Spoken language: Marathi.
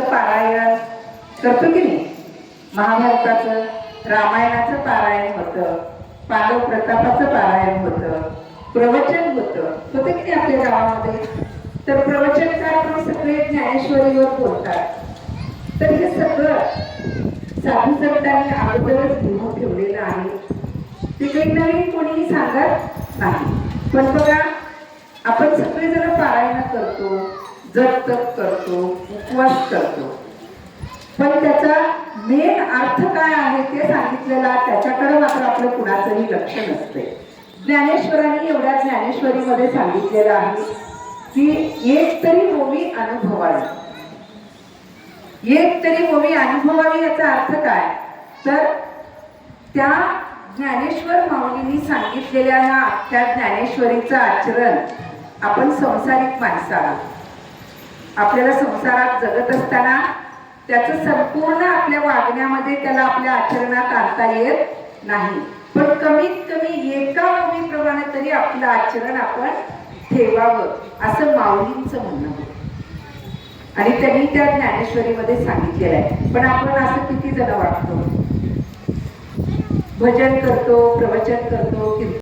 पारायण करतो की नाही? महाभारताचं रामायणाचं पारायण होतं पांडव प्रतापाचं पारायण होतं प्रवचन होतं. होतं की नाही आपल्या गावामध्ये? तर प्रवचनकार पण सगळे ज्ञानेश्वरीवर बोलतात. तर हे सगळं साधू संतांनी अगोदरच लिहून ठेवलेलं आहे. ते काही नवीन कोणीही सांगत नाही. पण बघा आपण सगळे जण पारायण करतो. जप तप करतो उपवास करतो. पण त्याचा मेन अर्थ काय आहे ते सांगितलेला त्याच्याकडे मात्र आपलं कुणाचंही लक्ष नसते ज्ञानेश्वरांनी एवढ्या ज्ञानेश्वरीमध्ये सांगितलेलं आहे की एक तरी होमी अनुभवावी. एक तरी होमी अनुभवावी याचा अर्थ काय? तर त्या ज्ञानेश्वर माऊलींनी सांगितलेल्या ह्या त्या ज्ञानेश्वरीचं आचरण आपण संसारिक माणसाला आपल्याला संसारात जगत असताना त्याचं संपूर्ण आपल्या वागण्यामध्ये त्याला आपल्या आचरणात आणता येत नाही. पण कमीत कमी एका भूमीप्रमाणे तरी आपलं आचरण आपण ठेवावं असं माऊलींचं म्हणणं आणि त्यांनी त्या ज्ञानेश्वरीमध्ये सांगितलेलं आहे. पण आपण असं किती जण वाटतो भजन करतो प्रवचन करतो